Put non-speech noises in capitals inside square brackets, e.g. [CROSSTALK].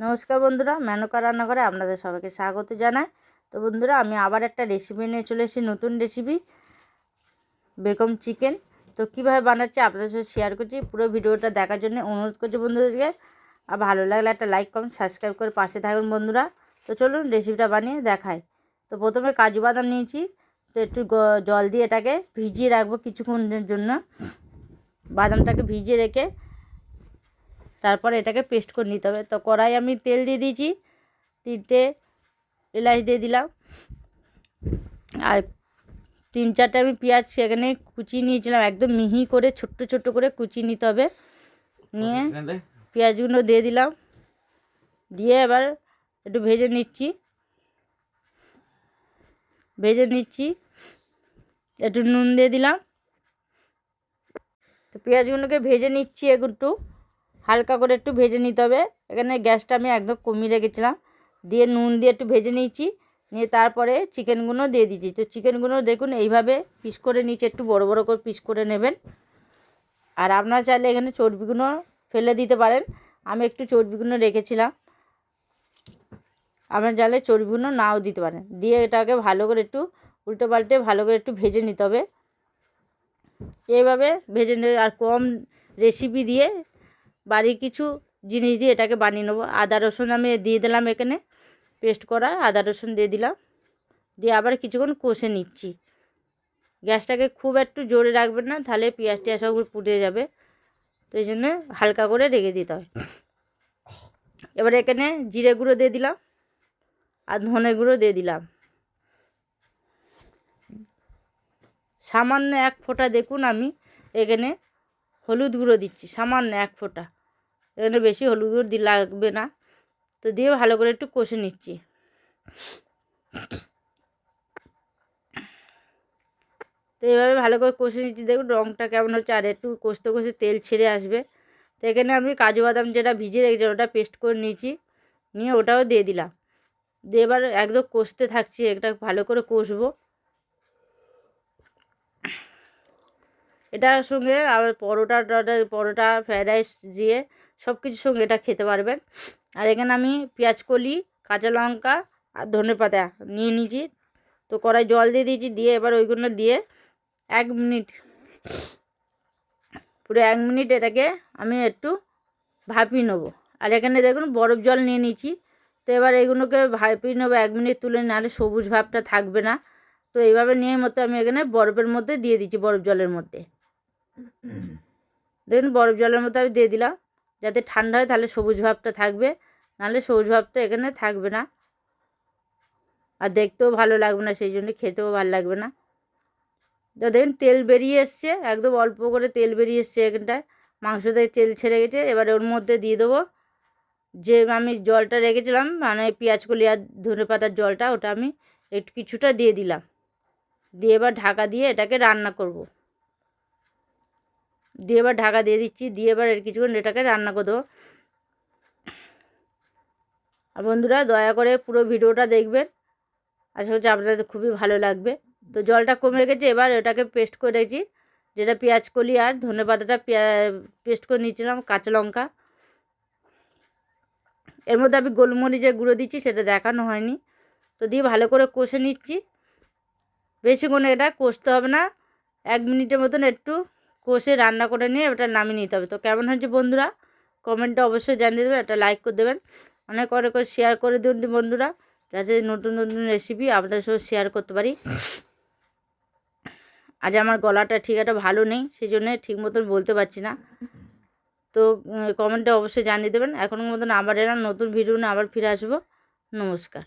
নমস্কার বন্ধুরা, মেনকা রান্নাঘরে আপনাদের সবাইকে স্বাগত জানাই। তো বন্ধুরা, আমি আবার একটা রেসিপি নিয়ে চলে এসেছি, নতুন রেসিপি বেকম চিকেন তো কীভাবে বানাচ্ছি আপনাদের সাথে শেয়ার করছি, পুরো ভিডিওটা দেখার জন্য অনুরোধ করছি বন্ধুদেরকে। আর ভালো লাগলে একটা লাইক কমেন্ট সাবস্ক্রাইব করে পাশে থাকুন বন্ধুরা। তো চলুন রেসিপিটা বানিয়ে দেখাই। তো প্রথমে কাজু বাদাম নিয়েছি, তো একটু জল দিয়ে এটাকে ভিজিয়ে রাখব কিছুক্ষণের জন্য। বাদামটাকে ভিজিয়ে রেখে তারপর এটাকে পেস্ট করে নিতে হবে। তো কড়াই আমি তেল দিয়ে দিয়েছি তিনটে এলাচ দিয়ে দিলাম। আর তিন চারটে আমি পেঁয়াজ সেখানে কুচিয়ে নিয়েছিলাম একদম মিহি করে ছোট্ট ছোট্ট করে কুচিয়ে নিতে হবে। নিয়ে পেঁয়াজগুলো দিয়ে দিলাম। দিয়ে এবার একটু ভেজে নিচ্ছি। ভেজে নিচ্ছি একটু নুন দিয়ে দিলাম। তো পেঁয়াজগুলোকে ভেজে নিচ্ছি একটু। হালকা করে একটু ভেজে নিতে হবে। এখানে গ্যাসটা আমি একদম কমিয়ে রেখেছিলাম। দিয়ে নুন দিয়ে একটু ভেজে নিয়েছি। নিয়ে তারপরে চিকেনগুলো দিয়ে দিচ্ছি তো চিকেনগুলো দেখুন এইভাবে পিস করে নিচে একটু বড় বড় করে পিস করে নেবেন। আর আপনারা চাইলে এখানে চর্বিগুলো ফেলে দিতে পারেন। আমি একটু চর্বিগুলো রেখেছিলাম। আপনার চাইলে চর্বিগুলো নাও দিতে পারেন। দিয়ে এটাকে ভালো করে একটু উল্টো পাল্টে ভালো করে একটু ভেজে নিতে হবে। এইভাবে ভেজে আর কম রেসিপি দিয়ে বাড়ির কিছু জিনিস দিয়ে এটাকে বানিয়ে নেব। আদা রসুন আমি দিয়ে দিলাম এখানে পেস্ট করা আদা রসুন দিয়ে দিলাম। দিয়ে আবার কিছুক্ষণ কষে নিচ্ছি। গ্যাসটাকে খুব একটু জোরে রাখবেন না, তাহলে পেঁয়াজ টিয়াজ সব পুড়ে যাবে। তো এই জন্য হালকা করে রেখে দিতে হয়। এবার এখানে জিরে গুঁড়ো দিয়ে দিলাম আর ধনে গুঁড়ো দিয়ে দিলাম। সামান্য এক ফোঁটা দেখুন আমি এখানে হলুদ গুঁড়ো দিচ্ছি, সামান্য এক ফোঁটা। এখানে বেশি হলুদ গুঁড়ো লাগবে না। তো দিয়ে ভালো করে একটু কষে নিচ্ছি। তো এভাবে ভালো করে কষে নিচ্ছি। দেখুন রঙটা কেমন হচ্ছে, আর একটু কষতে কষতে তেল ছেড়ে আসবে। তো এখানে আমি কাজু বাদাম যেটা ভিজিয়ে রেখেছি ওটা পেস্ট করে নিয়েছি। নিয়ে ওটাও দিয়ে দিলাম। দিয়ে এবার একদম কষতে থাকছি এটা ভালো করে কষবো। এটার সঙ্গে আবার পরোটা পরোটা ফ্রায়েড রাইস দিয়ে সব কিছুর সঙ্গে এটা খেতে পারবেন। আর এখানে আমি পেঁয়াজ কলি, কাঁচা লঙ্কা আর ধনে পাতা নিয়ে নিয়েছি। তো কড়াই জল দিয়ে দিয়েছি, দিয়ে এবার ওইগুলো দিয়ে এক মিনিট, পুরো এক মিনিট এটাকে আমি একটু ভাপিয়ে নেব। আর এখানে দেখুন বরফ জল নিয়ে নিয়েছি। তো এবার এগুলোকে ভাপিয়ে নেব এক মিনিট তুলে, নাহলে সবুজ ভাবটা থাকবে না। তো এইভাবে নিয়ে মতো আমি এখানে বরফের মধ্যে দিয়ে দিচ্ছি, বরফ জলের মধ্যে। [CLEARS THROAT] দেখুন বরফ জলের মধ্যে আমি দিয়ে দিলাম, যাতে ঠান্ডা হয় তাহলে সবুজ ভাবটা থাকবে, নাহলে সবুজ ভাবটা এখানে থাকবে না। আর দেখতেও ভালো লাগবে না, সেই জন্য খেতেও ভালো লাগবে না। তো দেখুন তেল বেরিয়ে এসছে, একদম অল্প করে তেল বেরিয়ে এসছে এখানটায়। মাংস থেকে তেল ছেড়ে গেছে, এবার ওর মধ্যে দিয়ে দেবো। যে আমি জলটা রেখেছিলাম মানে পেঁয়াজ কলি আর ধনে পাতার জলটা, ওটা আমি একটু কিছুটা দিয়ে দিলাম। দিয়ে এবার ঢাকা দিয়ে এটাকে রান্না করব। দিয়ে এবার ঢাকা দিয়ে দিচ্ছি, দিয়ে এবার এর কিছুক্ষণ এটাকে রান্না করে দেবো। আর বন্ধুরা, দয়া করে পুরো ভিডিওটা দেখবেন। আশা করছি আপনাদের খুবই ভালো লাগবে। তো জলটা কমে গেছে, এবার এটাকে পেস্ট করে রেখেছি যেটা পেঁয়াজ কলি আর ধনে পাতাটা পেস্ট করে নিয়েছিলাম, কাঁচা লঙ্কা। এর মধ্যে আমি গোলমরিচের গুঁড়ো দিচ্ছি, সেটা দেখানো হয়নি। তো দিয়ে ভালো করে কষে নিচ্ছি। বেশিক্ষণ এটা কষতে হবে না, এক মিনিটের মতন একটু কষে রান্না করে নিয়ে ওটা নামিয়ে নিতে হবে। তো কেমন হয়েছে বন্ধুরা? কমেন্টটা অবশ্যই জানিয়ে দেবেন, একটা লাইক করে দেবেন। অনেক অনেক শেয়ার করে দিন বন্ধুরা, যাতে নতুন নতুন রেসিপি আপনাদের সাথে শেয়ার করতে পারি। আজ আমার গলাটা ঠিক একটা ভালো নেই সেই জন্যে ঠিক মতন বলতে পারছি না। তো কমেন্টে অবশ্যই জানিয়ে দেবেন। এখনকার মতন আবার এলাম, নতুন ভিডিও নিয়ে আবার ফিরে আসব। নমস্কার।